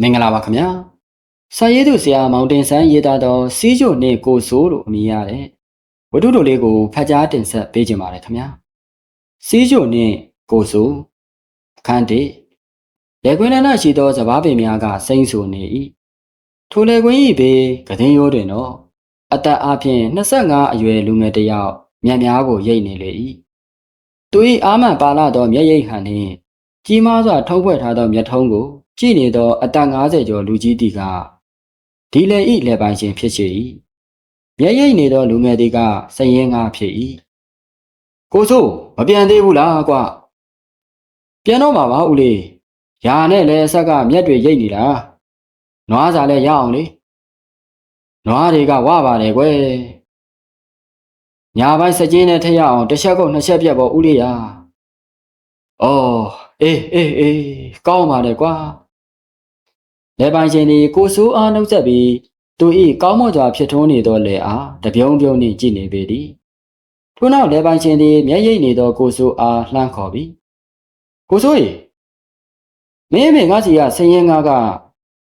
မင်္ဂလာပါခင်ဗျာဆာရေးသူဆရာမောင်တင်ဆန်းရေးသားသောစီးကျိုနှင့်ကိုဆိုးလို့အမည်ရတဲ့ဝတ္ထုတို့လေးကိုဖတ်ကြားတင်ဆက်ပေးခြင်းပါတယ်ခင်ဗျာစီးကျိုနှင့်ကိုဆိုးအခန်းတစ်လေကွင်းလန်းရှိသောစဘာပင်များကစိမ့်ဆူနေ၏ထိုလေကွင်း၏ဘေးကဒင်းရိုးတွင်တော့အသက်အပြင်25အရွယ်လူငယ်တစ်ယောက်မြတ်များကိုရိတ်နေလေ၏သူ၏အာမန်ပါလာသောမျက်ရည်ဟန်နှင့်ကြီးမားစွာထုံးဖွဲ့ထားသောမျက်ထုံးကို ကြည့်နေသောအသက်50ကျော်လူကြီးတီကဒီလေဤလေပိုင်ရှင်ဖြစ်ရှိ၏မျက်ရည်နေသောလူငယ်တီကစရင်ငါဖြစ်၏ကိုဆိုးမပြန်သေးဘူးလားကွာပြန်တော့မှာပါဦးလေးယာနဲ့လည်းအဆက်ကမျက်တွေရိတ်နေတာနွားစာလည်းရအောင်လေနွားတွေကဝပါတယ်ကွယ်ညာပိုင်းစကြင်းနဲ့ထက်ရအောင်တစ်ချက်ကုတ်နှစ်ချက်ပြတ်ပေါ်ဦးလေးရာအော်အေးအေးအေးကောင်းပါတယ်ကွာ လေပိုင်ရှင်ဒီကိုဆိုးအားနှုတ်ဆက်ပြီးသူဤကောင်းမွန်စွာဖြစ်ထွန်းနေသောလေအားတပြုံးပြုံးနှင့်ကြည့်နေပေသည်ထို့နောက်လေပိုင်ရှင်ဒီမျက်ရည်နေသောကိုဆိုးအားလှမ်းခေါ်ပြီးကိုဆိုးရေမင်းမင်းငါစီကဆင်းရဲငါက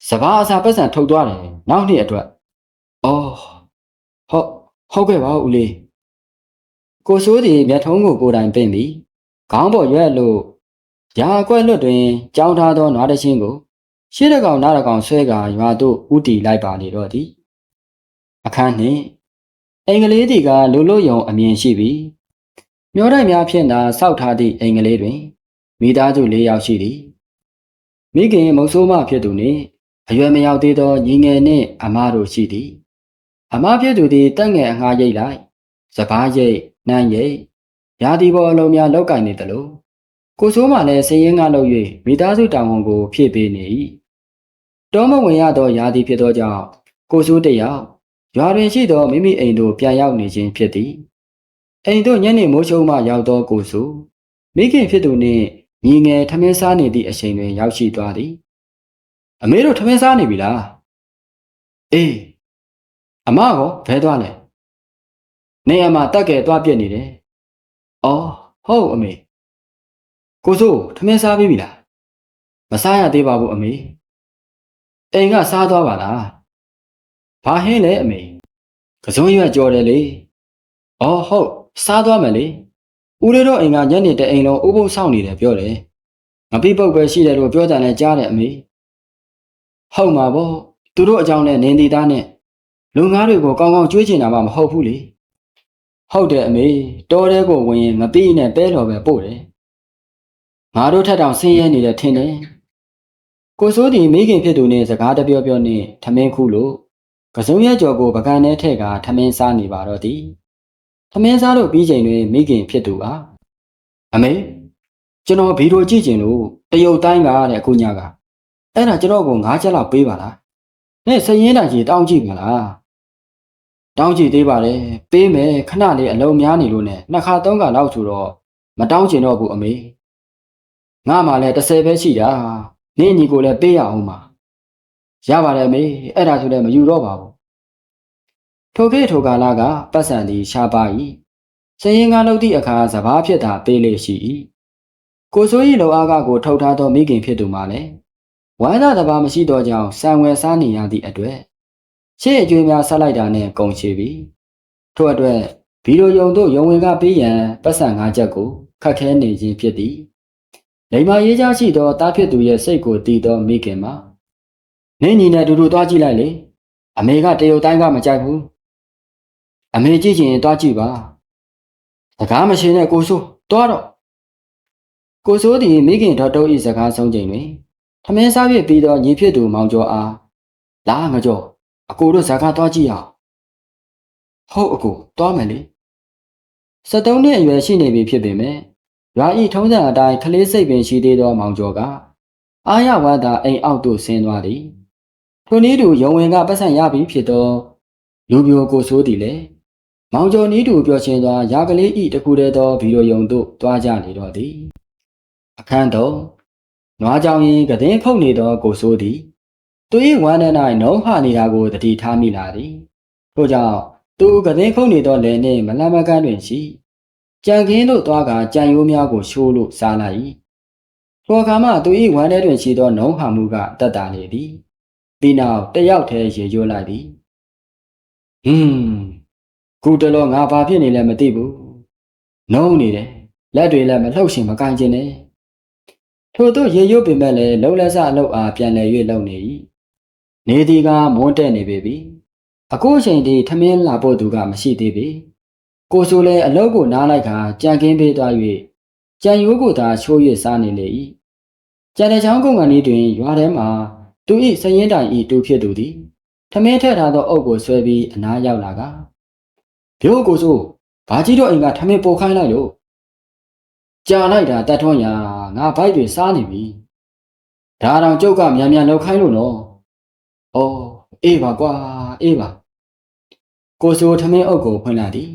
စဘာအစာပတ်စံထုတ်သွားတယ်နောက်နှစ်အတွက်အော်ဟုတ်ဟုတ်ကဲ့ပါဦးလေးကိုဆိုးဒီမျက်ထုံးကိုကိုယ်တိုင်ပင့်ပြီးခေါင်းပေါ်ရွက်လို့ရာအကွက်လွတ်တွင်ကြောင်းထားသောနွားတချင်းကို ရှေ့တကောင်နားတကောင်ဆွဲကာရွာသို့ဥတီလိုက်ပါလေတော့သည်အခန်းနှင့်အင်္ဂလိပ်တီကလူလို့ယုံအမြင်ရှိပြီးမျောတိုက်များဖြင့်သာစောက်ထားသည့်အင်္ဂလိပ်တွင်မိသားစု၄ယောက်ရှိသည်မိခင်မုံဆိုးမဖြစ်သူနှင့်အရွယ်မရောက်သေးသောညီငယ်နှင့်အမတို့ရှိသည်အမဖြစ်သူသည်တက်ငယ်အငှားရိတ်လိုက်စပားရိတ်နှမ်းရိတ်ရာသီပေါ်အလုံးများလောက်ကင်နေသလိုကိုဆိုးမှလည်းစည်ရင်ကလုပ်၍မိသားစုတာဝန်ကိုဖြည့်ပေးနေ၏ တောမဝင်ရသောရာသီဖြစ်သောကြောင့်ကိုဆိုးတယောက်ရွာတွင်ရှိသောမိမိအိမ်သို့ပြန်ရောက်နေခြင်းဖြစ်သည်အိမ်သို့ညနေမိုးချုံမှရောက်သောကိုဆိုးမိခင်ဖြစ်သူနှင့်ညီငယ်ထမင်းစားနေသည့်အချိန်တွင်ရောက်ရှိသွားသည်အမေတို့ထမင်းစားနေပြီလားအေးအမကောဘဲသွားလဲနေအမတက်ကဲသွားပြက်နေတယ်အော်ဟုတ်အမေကိုစိုးထမင်းစားပြီးပြီလားမစားရသေးပါဘူးအမေ အိမ်ကစားသွားပါလားဘာဟင်းလဲအမေကစုံရွက်ကြော်တယ်လေအော်ဟုတ်စားသွားမယ်လေဦးလေးတို့အိမ်ကညနေတအိမ်လုံးဥပုပ်ဆောင်နေတယ်ပြောတယ်မပိပုတ်ပဲရှိတယ်လို့ပြောကြတယ်ကြားတယ်အမေဟုတ်မှာပေါ့သူတို့အကြောင်းနဲ့နင်းတီသားနဲ့လူငါးတွေကိုကောင်းကောင်းကြွေးချင်တာမှမဟုတ်ဘူးလေဟုတ်တယ်အမေတောထဲကိုဝင်ရင်မပြီးနဲ့ပဲတော်ပဲပို့တယ်ငါတို့ထက်တောင်ဆင်းရဲနေတယ်ထင်တယ် ကိုစိုးဒီမိခင်ဖြစ်သူနဲ့စကားတပြောပြောနဲ့ထမင်းခုလို့ကစုံရဲကြော်ကိုပကံထဲထည့်ကထမင်းစားနေပါတော့သည်ထမင်းစားလို့ပြီးချိန်တွင်မိခင်ဖြစ်သူအားအမေကျွန်တော်ဗီဒီယိုကြည့်ကျင်လို့တရုတ်တိုင်းကတဲ့အခုညကအဲ့ဒါကျွန်တော်ကို၅ချက်လောက်ပေးပါလားနဲ့စရင်တိုင်ကြီးတောင်းကြည့်ပါလားတောင်းကြည့်သေးပါတယ်ပေးမယ်ခဏလေးအလုံးများနေလို့နဲ့နှစ်ခါသုံးခါလောက်ဆိုတော့မတောင်းကျင်တော့ဘူးအမေငါမှလည်း30ပဲရှိတာ နင်းညီကိုလည်းပေးရအောင်ပါရပါတယ်မေအဲ့ဒါဆိုလည်းမယူတော့ပါဘူးထိုခေတ်ထိုကာလကပတ်စံသည်ရှားပါ၏စရင်ကားလုပ်သည့်အခါစဘာဖြစ်တာပေးလေရှိ၏ကိုစိုး၏လောအားကကိုထုတ်ထားသောမိခင်ဖြစ်သူမှလည်းဝမ်းသာတဘာမရှိသောကြောင့်စံဝယ်စားနေရသည့်အတွက်ရှေ့အကျွေးများဆက်လိုက်တာနဲ့ကုန်ချေပြီထို့အတွက်ဗီဒီယိုယုံတို့ယုံဝင်ကပေးရန်ပတ်စံ၅ချက်ကိုခတ်ခဲနေခြင်းဖြစ်သည် လိမ္မာရေးချရှိသောတားဖြစ်သူရဲ့စိတ်ကိုတည်သောမိခင်မှာနင်းညီနဲ့အတူတူသွားကြည့်လိုက်လေအမေကတရုတ်တိုင်းကမကြိုက်ဘူးအမေကြည့်ချင်ရင်သွားကြည့်ပါစကားမရှိနဲ့ကိုဆိုးသွားတော့ကိုဆိုးသည်မိခင်တော်တော်ဤစကားဆုံးချိန်တွင်ထမင်းစားပြပြီးတော့ညီဖြစ်သူမောင်ကျော်အားလာငကြောအကိုတို့ဇာကားသွားကြည့်အောင်ဟုတ်အကိုသွားမယ်လေ73နှစ်အရွယ်ရှိနေပြီဖြစ်ပေမဲ့ ရွာဤထုံးစံအတိုင်းကလေးစိတ်ပင်ရှိသေးသောမောင်ကျော်ကအာရဝါဒအိမ်အောက်သို့ဆင်းသွားသည်ထိုနည်းတူယုံဝင်ကပတ်စံရပြီဖြစ်သောလူပြိုကိုဆိုးသည်လေမောင်ကျော်နည်းတူပျော်ရွှင်စွာရာကလေးဤတခုတည်းသောဗီဒီယိုယုံသို့တွားကြနေတော့သည်အခန်းတော်နွားကြောင်ရင်ကတဲ့ခုတ်နေသောကိုဆိုးသည်သူ၏ဝမ်းထဲ၌နှုံးဟနေတာကိုတတိထားမိလာသည်ထို့ကြောင့်သူကတဲ့ခုတ်နေသောလယ်နှင့်မလမကန်းတွင်ရှိ ကြံခင်းသို့သွားကကြံရိုးများကိုရှိုးလို့စားလိုက်ထိုအခါမှသူ၏ဝမ်းထဲတွင်ရှိသောနှုံးဟာမှုကတက်တာလေသည်ပြီးနောက်တယောက်တည်းရေရွလိုက်သည်ဟွန်းခုတလောငါဘာဖြစ်နေလဲမသိဘူးနှုံးနေတယ်လက်တွေလည်းမလှုပ်ရှင်မကင်ကျင်နဲ့ထို့သို့ရေရွပင်မဲ့လည်းလုံလက်စအလုတ်အားပြန်လည်၍လုံနေ၏နေသည်ကမွန်းတက်နေပေပြီအခုအချိန်ထိထမင်းလာဖို့သူကမရှိသေးပြီ ကိုဆိုလည်းအလုတ်ကိုနားလိုက်ခါကြံကင်းပေးသွား၍ကြံရိုးကိုသာချိုး၍စားနေလေ၏ကြံတဲ့ချောင်းကုန်းကန်လေးတွင်ရွာထဲမှာသူ၏စရင်တိုင်၏တူဖြစ်သူသည်ထမင်းထည့်ထားသောအုပ်ကိုဆွဲပြီးအနားရောက်လာကဘိုးကိုဆိုဘာကြီးတော့အိမ်ကထမင်းပို့ခိုင်းလိုက်လို့ကြာလိုက်တာတတ်ထွန်းရာငါဘိုက်တွေစားနေပြီဒါတောင်ကျုပ်ကမြန်မြန်လောက်ခိုင်းလို့နော်ဩအေးပါကွာအေးပါကိုဆိုထမင်းအုပ်ကိုဖွင့်လာသည်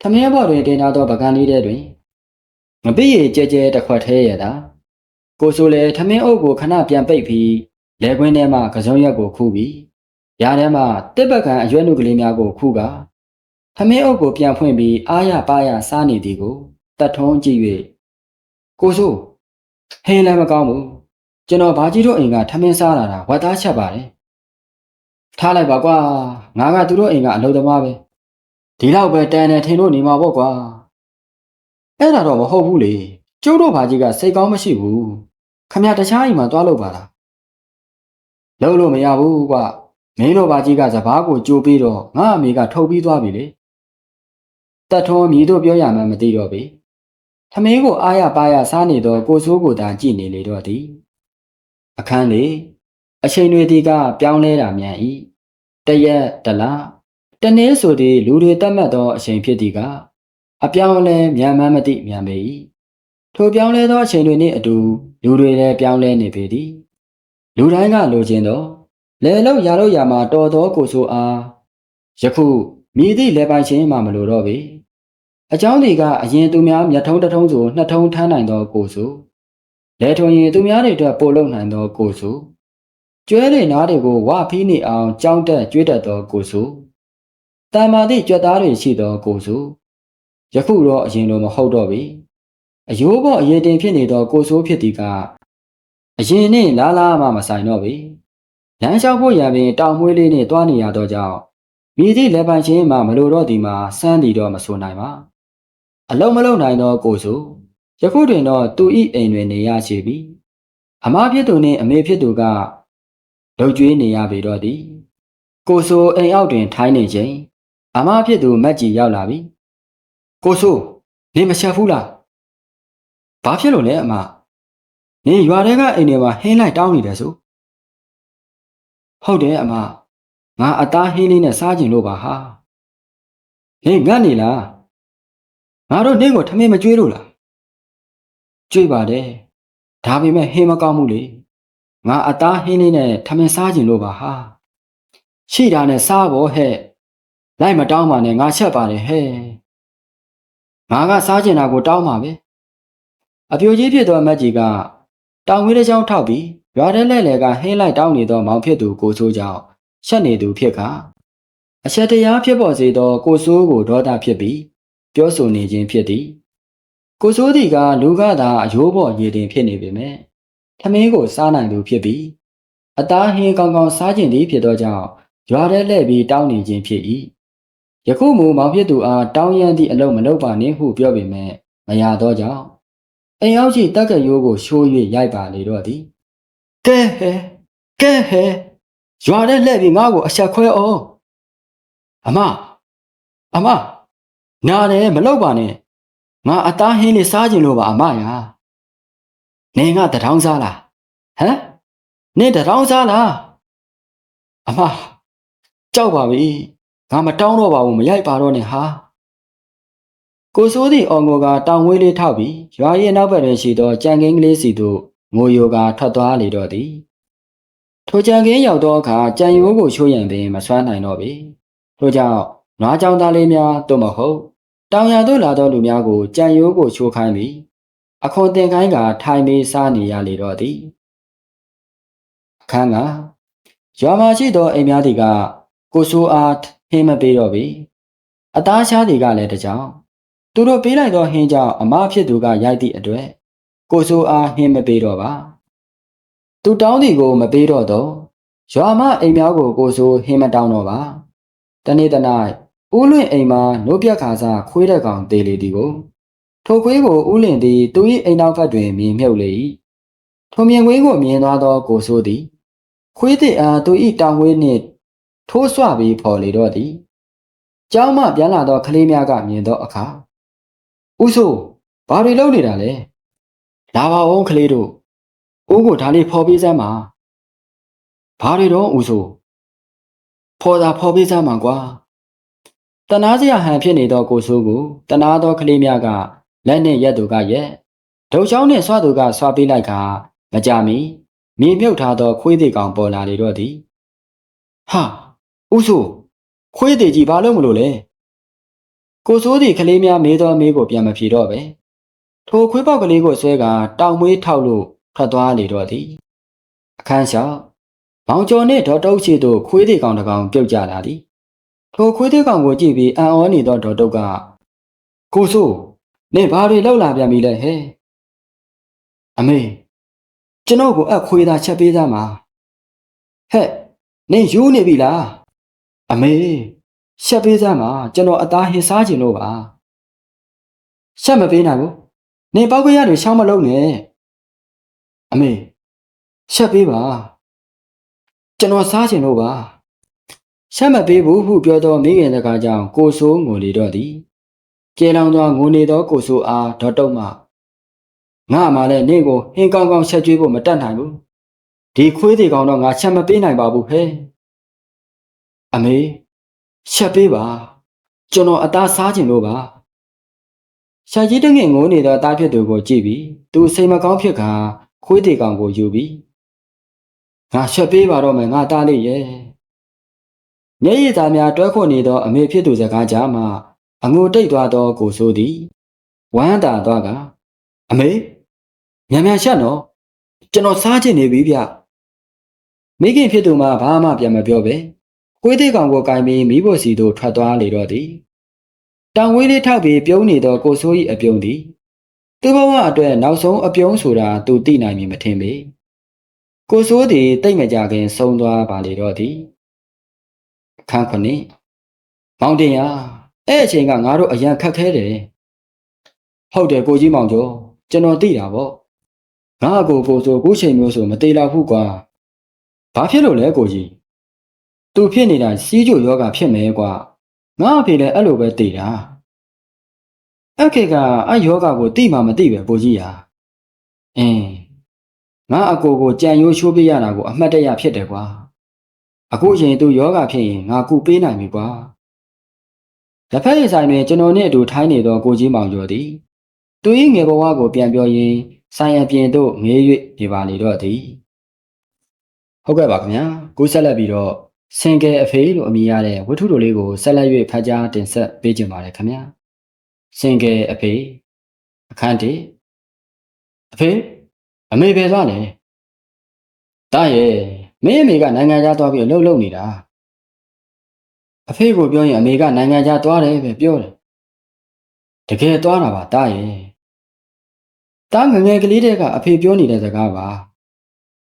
ထမင်းဘော်တွင်တင်ထားသောပကံလေးထဲတွင်ငပိရကြဲကြဲတစ်ခွက်သေးရတာကိုဆိုလည်းထမင်းအုပ်ကိုခဏပြန်ပိတ်ပြီးလက်ကွင်းထဲမှကစုံရက်ကိုခူးပြီးရားထဲမှတစ်ပကံအရွက်နုကလေးများကိုခူးကထမင်းအုပ်ကိုပြန်ဖွင့်ပြီးအားရပါရစားနေသည်ကိုတတ်ထုံးကြည့်၍ကိုဆိုဟင်းလည်းမကောင်းဘူးကျွန်တော်ဘာကြီးတို့အိမ်ကထမင်းစားလာတာဝတ်သားချက်ပါတယ်ထားလိုက်ပါကွာငါကသူတို့အိမ်ကအလုပ်သမားပဲ ဒီလောက်ပဲတန်တယ်ထင်လို့နေမှာပေါ့ကွာအဲ့ဒါတော့မဟုတ်ဘူးလေကျုပ်တို့ဘာကြီးကစိတ်ကောင်းမရှိဘူးခမရတခြားအိမ်မှာတွားလို့ပါလားလုံးလို့မရဘူးကွာမင်းတို့ဘာကြီးကစပားကိုကြိုးပြီးတော့ငါအမေကထုတ်ပြီးသွားပြီလေတတ်ထုံးမြည်တို့ပြောရမှန်းမသိတော့ပြီထမင်းကိုအားရပါရစားနေတော့ကိုဆိုးကိုသာကြည့်နေလေတော့သည်အခန်းလေအချိန်တွေဒီကပြောင်းလဲတာမြန်၏တရက်တလား တနေ့ဆိုသည်လူတွေတတ်မှတ်သောအချိန်ဖြစ်သည်ကအပြောင်းလဲမြန်မှန်းမသိမြန်ပေ၏ထိုပြောင်းလဲသောအချိန်တွေနှင့်အတူလူတွေလည်းပြောင်းလဲနေပေသည်လူတိုင်းကလိုချင်သောလဲလို့ရလို့ရမှာတော်သောကိုဆိုအားယခုမြည်သည့်လဲပိုင်ခြင်းမှမလိုတော့ပေအเจ้าတွေကအရင်သူများမျက်ထုံးတထုံးဆိုနှစ်ထုံးထမ်းနိုင်သောကိုဆိုလဲထွန်ရင်သူများတွေအတွက်ပို့လုံနိုင်သောကိုဆိုကျွဲတွေနားတွေကိုဝဖီးနေအောင်ကြောင်းတက်ကျွေးတတ်သောကိုဆို တာမာသည့်ကြွက်သားတွေရှိသောကိုဆိုယခုတော့အရင်လိုမဟုတ်တော့ပြီအယိုးပေါ်အရင်တင်ဖြစ်နေသောကိုဆိုးဖြစ်သည်ကအရင်နှင့်လားလားမှမဆိုင်တော့ပြီလမ်းလျှောက်ဖို့ရံပင်တောင်မွေးလေးနှင့်တွားနေရသောကြောင့်မိသည့်လက်ပိုင်ချင်းမှမလိုတော့သည်မှာစမ်းသည်တော့မဆိုနိုင်ပါအလုံးမလုံးနိုင်သောကိုဆိုယခုတွင်တော့သူ၏အိမ်တွင်နေရရှိပြီအမဖြစ်သူနှင့်အမေဖြစ်သူကလှုပ်ကြွေးနေရပေတော့သည်ကိုဆိုအိမ်အောက်တွင်ထိုင်းနေချိန် အမဖြစ်သူမက်ကြီးရောက်လာပြီကိုဆိုနေမချက်ဘူးလားဘာဖြစ်လို့လဲအမနေရွာထဲကအိမ်တွေမှာဟင်းလိုက်တောင်းနေတယ်ဆိုဟုတ်တယ်အမငါအသားဟင်းလေးနဲ့စားကျင်လို့ပါဟာဟေးငတ်နေလားငါတို့နေ့ကိုထမင်းမကျွေးလို့လားကျွေးပါတယ်ဒါပေမဲ့ဟင်းမကောင်းဘူးလေငါအသားဟင်းလေးနဲ့ထမင်းစားကျင်လို့ပါဟာရှိတာနဲ့စားဖို့ဟဲ့ လိုက်မတောင်းပါနဲ့ငါချက်ပါတယ်ဟဲ့ငါကစားကျင်တာကိုတောင်းပါပဲအပြိုကြီးဖြစ်သောမက်ကြီးကတောင်ဝေးတစ်ချောင်းထောက်ပြီးရွာထဲလဲလဲကဟင်းလိုက်တောင်းနေသောမောင်ဖြစ်သူကိုဆိုးကြောင့်ရှက်နေသူဖြစ်ကအချက်တရားဖြစ်ပေါ်စေသောကိုဆိုးကိုဒေါသဖြစ်ပြီးပြောဆိုနေခြင်းဖြစ်သည်ကိုဆိုးသည်ကလူကသာအယိုးပေါ်ရည်တင်ဖြစ်နေပေမဲ့ထမင်းကိုစားနိုင်သူဖြစ်ပြီးအသားဟင်းကောင်းကောင်းစားခြင်းသည်ဖြစ်သောကြောင့်ရွာထဲလဲပြီးတောင်းနေခြင်းဖြစ်၏ ယခုမူမောင်ဖြစ်သူအားတောင်းရန်သည့်အလုံးမလုပ်ပါနှင့်ဟုပြောပေမဲ့မရသောကြောင့်အိမ်ရောက်ရှိတက်ကရိုးကိုရှိုး၍ရိုက်ပါလေတော့သည်ကဲဟဲကဲဟဲရွာထဲလှည့်ပြီးငါ့ကိုအဆက်ခွဲအောင်အမအမနာတယ်မလုပ်ပါနဲ့ငါအသားဟင်းလေးစားခြင်းလို့ပါအမရာနေငါတထောင်းစားလားဟမ်နေတထောင်းစားလားအမကြောက်ပါပြီ ငါမတောင်းတော့ပါဘူးမရိုက်ပါတော့နဲ့ဟာကိုစိုးသည့်အော်ငိုကတောင်ဝေးလေးထောက်ပြီးရွာရဲ့နောက်ဘက်တွင်ရှိသောကြံကင်းကလေးစီသို့ငိုယိုကထွက်သွားလေတော့သည်ထိုကြံကင်းရောက်သောအခါကြံရိုးကိုချိုးရန်ပင်မဆွမ်းနိုင်တော့ပေထို့ကြောင့်နွားကြောင်သားလေးများသို့မဟုတ်တောင်ရသို့လာသောလူများကိုကြံရိုးကိုချိုးခိုင်းပြီးအခွန်တင်ခိုင်းကထိုင်ပြီးစားနေရလေတော့သည်အခန်းကရွာမှာရှိသောအိမ်များသည်ကကိုဆိုးအား ဟင်းမပေးတော့ပြီအသားရှားတွေကလည်းတကြောင်သူတို့ပေးလိုက်သောဟင်းကြောင့်အမဖြစ်သူကရိုက်သည့်အတွက်ကိုဆိုအားဟင်းမပေးတော့ပါသူတောင်းသည်ကိုမပေးတော့တော့ရွာမအိမ်များကိုကိုဆိုဟင်းမတောင်းတော့ပါတနေ့တနေ့ဦးလွင့်အိမ်မှာနိုးပြက်ခါစားခွေးတဲ့ကောင်တေးလေသည်ကိုထိုခွေးကိုဦးလင်သည်သူ၏အိမ်နောက်ဘက်တွင်မြင်မြုပ်လေ၏ထိုမြင်ကွင်းကိုမြင်သွားသောကိုဆိုသည်ခွေးသည်အားသူ၏တောင်ဝေးနှင့် ထိုးဆွပြီးဖော်လေတော့သည်ကျောင်းမှပြန်လာသောကလေးများကမြင်သောအခါဦးဆိုဘာတွေလုပ်နေတာလဲလာပါဦးကလေးတို့ဦးကိုဒါလေးဖော်ပေးစမ်းပါဘာတွေတော့ဦးဆိုဖော်တာဖော်ပေးစမ်းပါကွာတနာစရာဟန်ဖြစ်နေသောကိုဆိုးကိုတနာသောကလေးများကလက်နှင့်ရက်သူကရက်ဒုံချောင်းနှင့်ဆွသူကဆွပေးလိုက်ကမကြမီမြေမြုပ်ထားသောခွေးသေးကောင်ပေါ်လာလေတော့သည်ဟာ ဦးဆိုခွေးသေးကြီးဘာလို့မလို့လဲကိုစိုးသည်ကလေးများမေးသောမေးကိုပြန်မဖြေတော့ပဲထိုခွေးပေါက်ကလေးကိုဆွဲကတောင်မွေးထောက်လို့ထွက်သွားလေတော့သည်အခန်းလျှောက်မောင်ကျော်နှင့်ဒေါ်တုတ်ချီတို့ခွေးသေးကောင်တစ်ကောင်ပြုတ်ကြလာသည်ထိုခွေးသေးကောင်ကိုကြည့်ပြီးအံ့ဩနေသောဒေါ်တုတ်ကကိုစိုးနင်ဘာတွေလောက်လာပြန်ပြီလဲဟဲ့အမေကျွန်တော်ကိုအပ်ခွေးသားချက်ပေးသားမှာဟဲ့နင်ယူနေပြီလား အမေချက်ပေးသားမှာကျွန်တော်အသားဟင်စားခြင်းလို့ပါချက်မပေးနိုင်ဘူးနင်ပေါက်ကရတွေရှောင်းမလုံးနဲ့အမေချက်ပေးပါကျွန်တော်စားခြင်းလို့ပါချက်မပေးဘူးဟုပြောသောမိခင်တကားကြောင့်ကိုဆိုးငိုလေတော့သည်ကျေလောင်သောငိုနေသောကိုဆိုးအားဒေါ်တုတ်မှငါမှလည်းနင့်ကိုဟင်းကောင်းကောင်းချက်ကျွေးဖို့မတတ်နိုင်ဘူးဒီခွေးတွေကောင်တော့ငါချက်မပေးနိုင်ပါဘူးဟဲ့ အမေချက်ပေးပါကျွန်တော်အသားစားခြင်းလို့ပါရှာကြီးတငင်ငိုးနေသောတားဖြစ်သူကိုကြည့်ပြီးသူစိတ်မကောင်းဖြစ်ခါခွေးတွေကောင်ကိုယူပြီးငါချက်ပေးပါတော့မယ်ငါတားလေးရဲ့မျက်ရည်သားများတွဲခွနေသောအမေဖြစ်သူစကားကြားမှအငိုတိတ်သွားသောကိုဆိုးသည်ဝမ်းသာသွားကအမေမြန်မြန်ရှက်နော်ကျွန်တော်စားချင်နေပြီဗျမိခင်ဖြစ်သူမှဘာမှပြန်မပြောပဲ ခွေးသေးကောင်ကိုကင်ပြီးမိဖို့စီတို့ထွက်သွားလေတော့သည်တောင်ဝေးလေးထောက်ပြီးပြုံးနေသောကိုဆိုး၏အပြုံးသည်သူ့ဘဝအတွက်နောက်ဆုံးအပြုံးဆိုတာသူသိနိုင်မည်မထင်ပေကိုဆိုးသည်တိတ်မကြခင်ဆုံးသွားပါလေတော့သည်ခန်းခွနေမောင်တင်ရအဲ့အချိန်ကငါတို့အရန်ခက်ခဲတယ်ဟုတ်တယ်ကိုကြီးမောင်ကျော်ကျွန်တော်သိတာပေါ့ငါ့ကိုကိုဆိုကိုချိန်မျိုးဆိုမသေးတော့ဘူးကွာဘာဖြစ်လို့လဲကိုကြီး သူဖြစ်နေတာစီးကြိုယောဂဖြစ်မယ်ကွာငါအဖေလည်းအဲ့လိုပဲသိတာအခေကအယောဂကိုသိမှမသိပဲကိုကြီးဟာအင်းငါအကိုကိုကြံရိုးချိုးပေးရတာကိုအမှတ်တရဖြစ်တယ်ကွာအခုရင်သူယောဂဖြစ်ရင်ငါကူပေးနိုင်ပြီကွာလက်ဖက်ရည်ဆိုင်တွင်ကျွန်တော်နှင့်အတူထိုင်းနေသောကိုကြီးမောင်ကျော်သည်သူ၏ငယ်ဘဝကိုပြန်ပြောရင်းဆိုင်ရပြင်သို့ငေး၍နေပါလေတော့သည်ဟုတ်ကဲ့ပါခင်ဗျာကိုဆက်လက်ပြီးတော့ စင်ကယ်အဖေလို့အမည်ရတဲ့ဝတ္ထုတို့လေးကိုဆက်လက်၍ဖတ်ကြားတင်ဆက်ပေးကြပါရခင်ဗျာစင်ကယ်အဖေအခန်းတီအဖေအမေပဲသွားလဲတားရဲ့မင်းအမေကနိုင်ငံခြားသွားပြီးအလုပ်လုပ်နေတာအဖေကိုပြောရင်အမေကနိုင်ငံခြားသွားတယ်ပဲပြောတယ်တကယ်သွားတာပါတားရဲ့တားငငယ်ကလေးတဲ့ကအဖေပြောနေတဲ့စကားပါ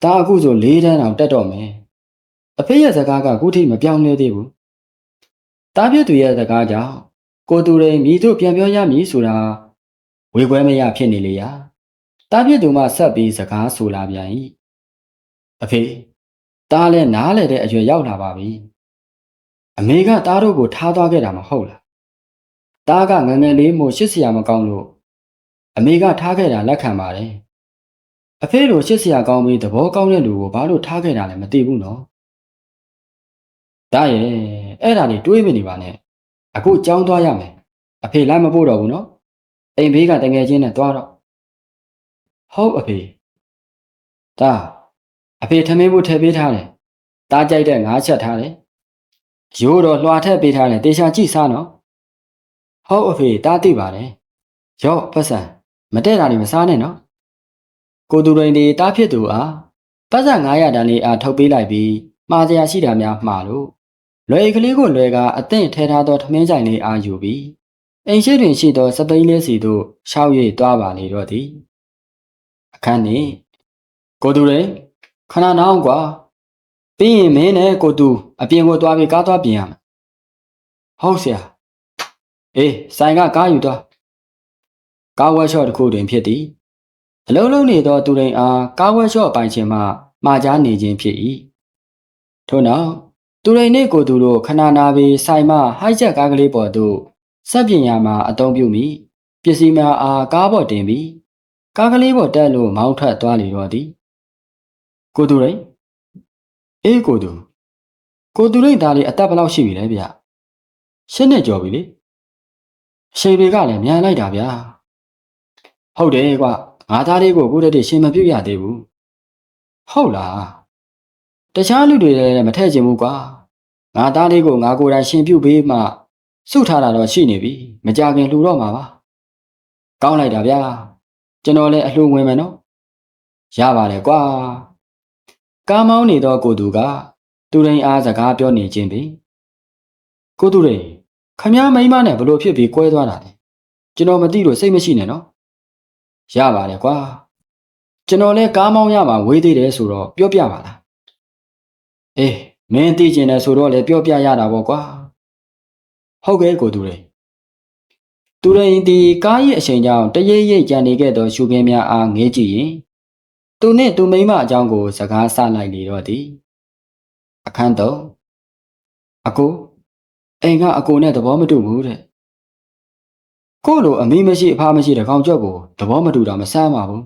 တားအခုဆို၄တန်းအောင်တက်တော့မယ် အဖေရဲ့စကားကခုထိမပြောင်းလဲသေးဘူးတားပြည့်သူရဲ့စကားကြောင့်ကိုသူရိန်မိတို့ပြန်ပြောရမည်ဆိုတာဝေခွဲမရဖြစ်နေလေရာတားပြည့်သူမှဆက်ပြီးစကားဆိုလာပြန်၏အဖေတားလည်းနားလေတဲ့အရွယ်ရောက်လာပါပြီအမေကတားတို့ကိုထားသွားခဲ့တာမဟုတ်လားတားကငငယ်လေးမို့ရှစ်ဆရာမကောင်းလို့အမေကထားခဲ့တာလက်ခံပါတယ်အဖေလိုရှစ်ဆရာကောင်းပြီးသဘောကောင်းတဲ့လူကိုဘာလို့ထားခဲ့တာလဲမသိဘူးနော် ဒါရဲ့အဲ့ဒါနေတွေးမနေပါနဲ့အခုကြောင်းသွားရမယ်အဖေလိုက်မပို့တော့ဘူးနော်အိမ်ဘေးကတငယ်ချင်းနဲ့သွားတော့ဟုတ်အဖေဒါအဖေထမင်းဖို့ထည့်ပေးထားတယ်တားကြိုက်တဲ့ငါးချက်ထားတယ်ရိုးတော့လွှာထည့်ပေးထားတယ်တေချာကြည့်စားနော်ဟုတ်အဖေတားသိပါတယ်ရော့ပတ်စံမတဲ့တာနေမစားနဲ့နော်ကိုသူရိန်ဒီတားဖြစ်သူအားပတ်စံ900တန်းလေးအားထုတ်ပေးလိုက်ပြီးမှားစရာရှိတာများမှားလို့ လွယ်ကလေးကိုလွယ်ကအသင့်ထဲထားသောထမင်းကြိုင်လေးအားယူပြီးအိမ်ရှိတွင်ရှိသောစပိန်လေးစီသို့ရှောက်၍တွားပါလေတော့သည်အခန်းနေကိုသူရေခဏနာအောင်ကွာပြီးရင်မင်းနဲ့ကိုသူအပြင်ကိုသွားပြီးကားသွားပြင်ရမယ်ဟုတ်ဆရာအေးဆိုင်ကကားယူသွားကားဝက်ရှော့တစ်ခုတွင်ဖြစ်သည်အလုံးလုံးနေသောသူရင်အားကားဝက်ရှော့ပိုင်ခြင်းမှမှာကြားနေခြင်းဖြစ်၏ထို့နောက် သူရင်နှင့်ကိုသူတို့ခဏနာပြီးဆိုင်မှဟိုက်ချက်ကားကလေးပေါ်သို့စက်ပညာမှာအသုံးပြုမိပစ္စည်းများအားကားပေါ်တင်ပြီးကားကလေးပေါ်တက်လို့မောင်းထွက်သွားလေတော့သည်ကိုသူရိန်အေးကိုသူကိုသူရိန်သားလေးအသက်ဘယ်လောက်ရှိပြီလဲဗျရှင်းနေကြော်ပြီလေအရှိန်တွေကလည်းမြန်လိုက်တာဗျာဟုတ်တယ်ကွငါသားလေးကိုအခုတည်းတည်းရှင်းမပြရသေးဘူးဟုတ်လား တခြားလူတွေလည်းမထည့်ချင်ဘူးကွာငါသားလေးကိုငါကိုယ်တိုင်ရှင်းပြပေးမှစုထားတာတော့ရှိနေပြီမကြခင်လှူတော့မှာပါကောင်းလိုက်တာဗျာကျွန်တော်လည်းအလှူဝင်မယ်နော်ရပါတယ်ကွာကားမောင်းနေသောကိုသူက သူရင်အားစကားပြောနေခြင်းပင်ကိုသူရင်ခမည်းမိန်းမနဲ့ဘလို့ဖြစ်ပြီးကွဲသွားတာလဲကျွန်တော်မသိလို့စိတ်မရှိနဲ့နော်ရပါတယ်ကွာကျွန်တော်လည်းကားမောင်းရမှာဝေးသေးတယ်ဆိုတော့ပြောပြပါလား အေးမင်းသိကျင်တယ်ဆိုတော့လည်းပြောပြရတာပေါ့ကွာဟုတ်ကဲ့ကိုသူရင်သူရင်ဒီကားရဲ့အချိန်ကြောင့်တရိပ်ရိပ်ကြံနေခဲ့သောရှုခင်းများအားငေးကြည့်ရင်သူနှင့်သူမိန်းမအကြောင်းကို စကားဆလိုက်လေတော့သည်အခန်းတော့အကိုအိမ်ကအကိုနဲ့သဘောမတူဘူးတဲ့ကို့လိုအမိမရှိအဖမရှိတကောင်ကြော့ကိုသဘောမတူတာမဆမ်းပါဘူး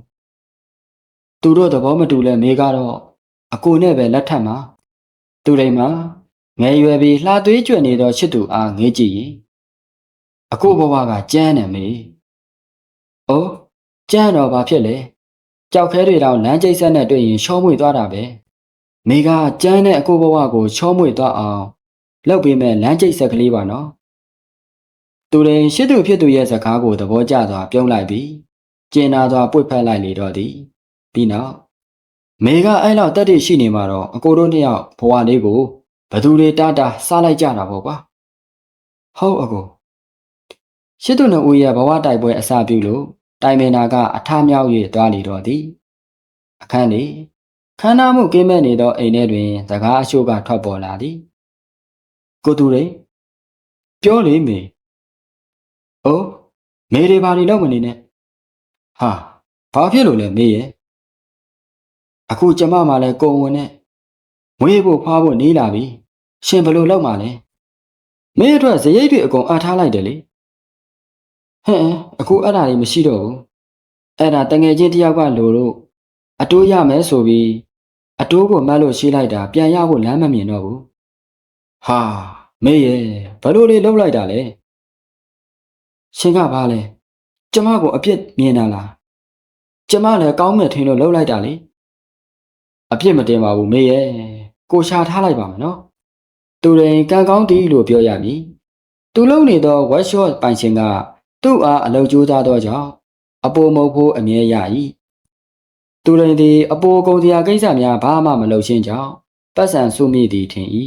သူတို့သဘောမတူလဲမေကတော့အကိုနဲ့ပဲလက်ထပ်မှာ သူရိမ်မှာငယ်ရွယ်ပြီးလှသွေးကြွနေသောချစ်သူအားငေးကြည့်ရင်အခုဘဝကကြမ်းတယ်မေ။အိုးကြမ်းတော့ဘာဖြစ်လဲ။ကြောက်ခဲတွေတော့လမ်းကျိတ်ဆက်နဲ့တွေ့ရင်ချောမွေ့သွားတာပဲ။မိကကြမ်းတဲ့အခုဘဝကိုချောမွေ့သွားအောင်လုပ်ပေးမဲ့လမ်းကျိတ်ဆက်ကလေးပါနော်။သူရင်ရှစ်သူဖြစ်သူရဲ့စကားကိုသဘောကျစွာပြုံးလိုက်ပြီးကျင်နာစွာပွေဖက်လိုက်လေတော့သည်။ပြီးနောက် မေကအဲ့လောက်တက်တည်ရှိနေမှာတော့အကိုတို့နှစ်ယောက်ဘဝလေးကိုဘသူတွေတားတာစားလိုက်ကြတာပေါ့ကွာ။ဟုတ်အကိုရှစ်သူနှစ်ဦးရဲ့ဘဝတိုက်ပွဲအစာပြုလို့တိုင်မင်နာကအထမြောက်၍သွားလေတော့သည်အခန်းလေးခန္ဓာမှုကင်းမဲ့နေသောအိမ်ထဲတွင်စကားအချို့ကထွက်ပေါ်လာသည်ကိုသူရိပြောလေမေအိုးမေတွေဘာတွေလုပ်မနေနဲ့ဟာဘာဖြစ်လို့လဲမေရဲ့ အခုကျမမှလည်းကိုဝင်နဲ့မွေးဖို့ဖားဖို့နေလာပြီရှင်ဘယ်လိုလုပ်မှလဲမေအတွက်ဇရိတ်တွေအကုန်အားထားလိုက်တယ်လေဟဲ့အခုအဲ့ဒါတွေမရှိတော့ဘူးအဲ့ဒါတငယ်ချင်းတယောက်ကလိုလို့အတိုးရမယ်ဆိုပြီးအတိုးကိုမတ်လို့ရှိလိုက်တာပြန်ရဖို့လမ်းမမြင်တော့ဘူးဟာမေးရဲ့ဘလို့လေးလှုပ်လိုက်တာလဲရှင်ကဘာလဲကျမကိုအပြစ်မြင်တာလားကျမလည်းကောင်းမယ်ထင်လို့လှုပ်လိုက်တာလေ အပြစ်မတင်ပါဘူးမေးရဲ့ကိုရှာထားလိုက်ပါမယ်နော်သူရင်ကံကောင်းတီးလို့ပြောရမည်သူလုံနေသော workshop ပိုင်ရှင်က သူ့အားအလုပ်ကြိုးစားသောကြောင့်အပိုမုတ်ဖို့အမြဲရ၏သူရင်သည်အပိုကုန်စရာကိစ္စများဘာမှမလုပ်ရှင်းကြောင်းပတ်စံစုမိသည်ထင်၏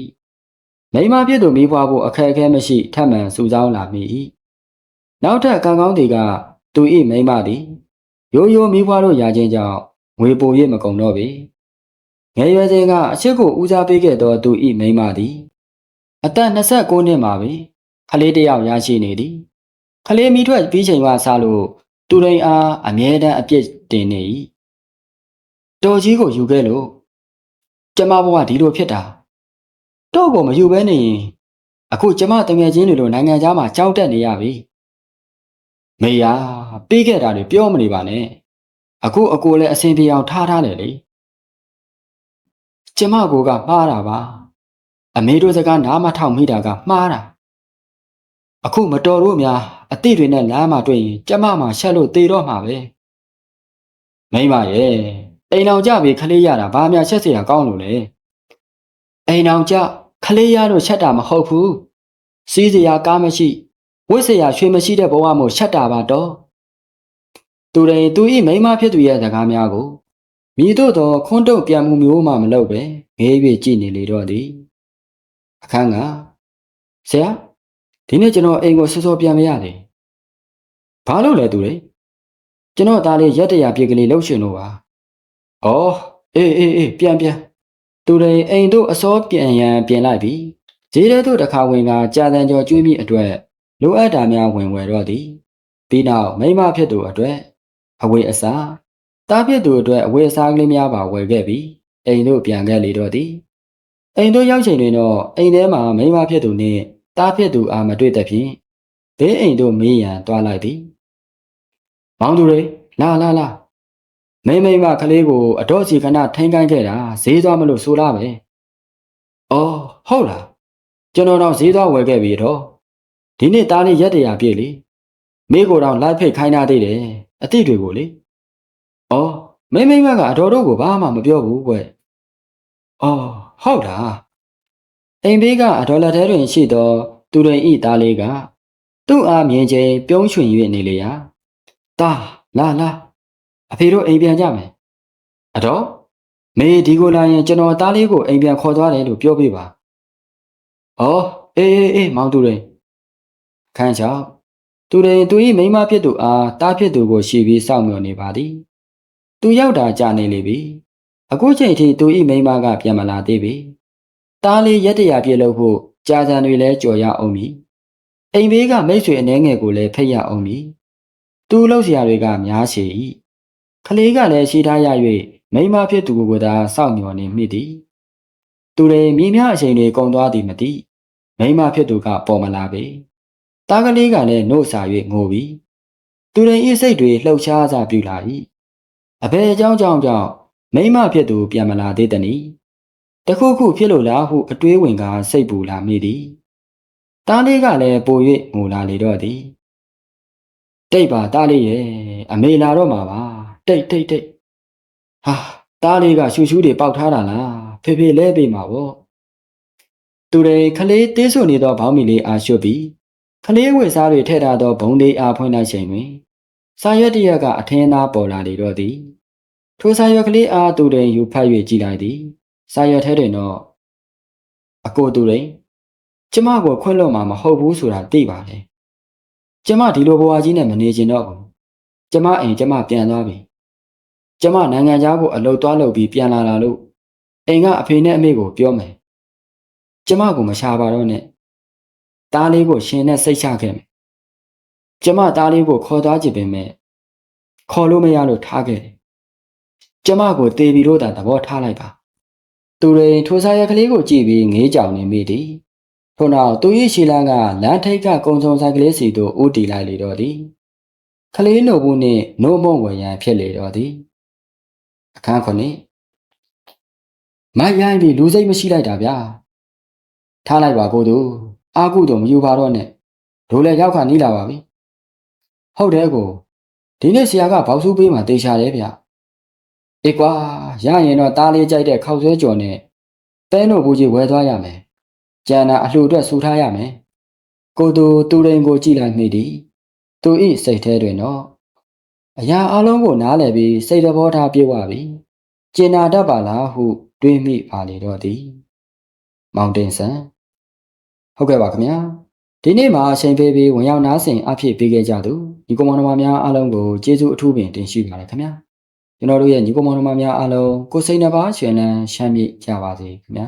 မိမပြည့်သူမိဖွားဖို့အခက်အခဲမရှိထပ်မံစုဆောင်းလာမိ၏နောက်ထပ်ကံကောင်းသည်ကသူ၏မိမသည်ရိုးရိုးမိဖွားတို့ရာချင်းကြောင့်ငွေပို၍မကုန်တော့ပေ ငယ်ရွယ်စဉ်ကအချစ်ကိုဦးစားပေးခဲ့သောသူ၏မိမသည်အသက်29နှစ်မှာပင်ခလေးတစ်ယောက်ရရှိနေသည်ခလေးမိထွက်ပြီးချိန်ကစလို့သူရိန်အားအမြဲတမ်းအပြစ်တင်နေ၏တော်ကြီးကိုယူခဲ့လို့ကျမဘဝဒီလိုဖြစ်တာတော့ကိုမယူဘဲနေရင်အခုကျမတငယ်ချင်းတွေလိုနိုင်ငံသားမှာကြောက်တက်နေရပြီမေယာပြီးခဲ့တာတွေပြောမနေပါနဲ့အခုအကိုလည်းအဆင်ပြေအောင်ထားထားတယ်လေ ကျမကိုကမှားတာပါအမေတို့စကားနားမထောင်မိတာကမှားတာအခုမတော်လို့များအတိတွေနဲ့လမ်းမှာတွေ့ရင်ကျမမှရှက်လို့သေတော့မှာပဲမိမရဲ့အိမ်အောင်ကြပြီခလေးရတာဘာမှရှက်เสียကောင်းလို့လဲအိမ်အောင်ကြခလေးရလို့ရှက်တာမဟုတ်ဘူးစီးစရာကားမရှိဝစ်စရာရွှေမရှိတဲ့ဘဝမို့ရှက်တာပါတော့သူရင်သူဤမိမဖြစ်သူရဲ့စကားများကို မိတို့တော့ခွန်းတုတ်ပြန်မှုမျိုးမှမလုပ်ပဲငေး၍ကြည့်နေလေတော့သည်အခန်းကဆရာဒီနေ့ကျွန်တော်အိမ်ကိုစောစောပြန်မရတယ်ဘာလို့လဲသူလေကျွန်တော်သားလေးရက်တရာပြေကလေးလှုပ်ရှင်လို့ပါ။အော်အေးအေးအေးပြန်ပြန်သူတွေအိမ်တို့အစောပြန်ရန်ပြင်လိုက်ပြီ။ဈေးထဲသို့တစ်ခါဝင်ကကြာတန်ကျော်ကျွေးမိအတွက်လိုအပ်တာများဝင်ဝယ်တော့သည်။ပြီးနောက်မိမဖြစ်သူအတွက်အဝေးအစား တားဖြစ်သူအတွက်အဝေးအစားကလေးများပါဝယ်ခဲ့ပြီးအိမ်တို့ပြန်ခဲ့လေတော့သည်။အိမ်တို့ရောက်ချိန်တွင်တော့အိမ်ထဲမှာမိမဖြစ်သူနှင့်တားဖြစ်သူအားမတွေ့သဖြင့်ဘေးအိမ်တို့မေးရန်တွားလိုက်သည်။မောင်သူတွေလာလာလာမိမိမကလေးကိုအတော့စီခဏထိန်ကိုင်းခဲ့တာဈေးသွားမလို့ဆိုလားပဲ။အော်ဟုတ်လားကျွန်တော်တော့ဈေးသွားဝယ်ခဲ့ပြီတော့ဒီနေ့သားလေးရက်တရာပြည့်လေမိကိုတော့လိုက်ဖိတ်ခိုင်းထားသေးတယ်အတိတွေကိုလေ။ အော်မိမိမကအတော်တို့ကိုဘာမှမပြောဘူးကွ။အော်ဟုတ်လားအိမ်ဘေးကအတော်လက်ထဲတွင်ရှိသောသူတွင်ဤသားလေးကသူ့အားမြင်ချိန်ပြုံးရွှင်၍နေလေရာ။တာလာလာအဖေတို့အိမ်ပြန်ကြမယ်။အတော့မေဒီကိုလာရင်ကျွန်တော်သားလေးကိုအိမ်ပြန်ခေါ်သွားတယ်လို့ပြောပြပါ။အော်အေးအေးအေးမောင်သူရင်ခန်းချောက်သူရင်သူ၏မိန်းမဖြစ်သူအားတားဖြစ်သူကိုရှီပြီးစောင့်မျှော်နေပါသည်။ သူရောက်တာကြာနေလေပြီ။အခုချိန်ထိသူ၏မိန်းမကပြန်မလာသေးပြီ။သားလေးရက်တရာပြည့်လို့ဖို့ကြာစံတွေလည်းကြော်ရအောင်ပြီ။အိမ်ဘေးကမိတ်ဆွေအနှဲငယ်ကိုလည်းဖိတ်ရအောင်ပြီ။သူ့လှုပ်ရှားတွေကများရှည်၏။ကလေးကလည်းရှိထားရ၍မိန်းမဖြစ်သူကိုသာစောင့်မျှော်နေမိသည်။သူတွေမြေမြအချိန်တွေကုန်သွားသည်မသိ။မိန်းမဖြစ်သူကပေါ်မလာပေ။တားကလေးကလည်းနှုတ်စာ၍ငိုပြီ။သူတွေ၏စိတ်တွေလှုပ်ရှားစားပြူလာ၏။ အဘယ်အကြောင်းကြောင့်ကြောင့်မိန်းမဖြစ်သူပြန်မလာသေးသနည်း။တခုခုဖြစ်လို့လားဟုအတွေးဝင်ကစိတ်ပူလာမိသည်။တားလေးကလည်းပို၍ငိုလာလေတော့သည်။တိတ်ပါတားလေးရဲ့အမေလာတော့မှာပါတိတ်တိတ်တိတ်ဟာတားလေးကရှူရှူးတွေပေါက်ထားတာလားဖေဖေလဲပေးမှာပေါ့သူတွေခလေးတေးဆွနေသောဘောင်းမီလေးအားရွှတ်ပြီးခလေးဝေစားတွေထည့်ထားသောဘုံလေးအားဖွင့်လိုက်ချိန်တွင် စာရွက်တစ်ရက်ကအထင်းသားပေါ်လာလေတော့သည်ထိုစာရွက်ကလေးအားသူတွေယူဖတ်၍ကြည်လိုက်သည်စာရွက်ထဲတွင်တော့အကိုသူတွေကျမကိုခွင့်လွှတ်မှာမဟုတ်ဘူးဆိုတာသိပါလေကျမဒီလိုဘဝကြီးနဲ့မနေချင်တော့ဘူးကျမအိမ်ကျမပြန်သွားပြီကျမနိုင်ငံသားကိုအလုပ်သွားလုပ်ပြီးပြန်လာလာလို့အိမ်ကအဖေနဲ့အမေကိုပြောမယ်ကျမကိုမရှာပါတော့နဲ့တားလေးကိုရှင်နဲ့စိတ်ချခဲ့မယ် ကျမတားလေးကိုခေါ်သွားကြည့်ပေမဲ့ခေါ်လို့မရလို့ထားခဲ့တယ်ကျမကိုတေပြီးလို့သာသဘောထားလိုက်ပါသူတွေထိုစားရကလေးကိုကြည့်ပြီးငေးကြောင်နေမိသည်ထို့နောက်သူ၏ရှီလန်းကလမ်းထိပ်ကကုံစုံဆိုင်ကလေးစီသို့ဦးတီလိုက်လေတော့သည်ကလေးနှုတ်ဘူးနှင့်နှုတ်မုံဝယ်ရန်ဖြစ်လေတော့သည်အခန်းခုနှစ်မိုက်ရိုင်းပြီးလူစိတ်မရှိလိုက်တာဗျာထားလိုက်ပါကိုသူအာကုတော့မယူပါတော့နဲ့ဒိုလည်းရောက်ခါနီးလာပါပြီ ဟုတ်တယ်ကိုဒီနေ့ဆရာကဘောက်စုပေးမှတေချာတယ်ဗျအေးကွာရရင်တော့တားလေးကြိုက်တဲ့ခောက်ဆွဲကြော်နဲ့တဲနို့ဘူးကြီးဝယ်သွားရမယ်ကျန်တာအလှူအတွက်စူထားရမယ်ကိုသူသူရင်ကိုကြည့်လိုက်မိသည်သူဤစိတ်ထဲတွင်တော့အရာအလုံးကိုနားလည်ပြီးစိတ်တဘောထားပြေဝပြီကျင်နာတတ်ပါလားဟု တွေးမိပါလေတော့သည် မောင်တင်ဆန်ဟုတ်ကဲ့ပါခင်ဗျာ ဒီနေ့မှာအချိန်ပေးပြီးဝင်ရောက်နားဆင်အဖြစ်ပေးခဲ့ကြသူညီကောင်မောင်နှမများအားလုံးကိုကျေးဇူးအထူးပင်တင်ရှိပါတယ်ခင်ဗျာကျွန်တော်တို့ရဲ့ညီကောင်မောင်နှမများအားလုံးကိုစိတ်နှပါရှင်လန်းရှမ်းမြေ့ကြပါစေခင်ဗျာ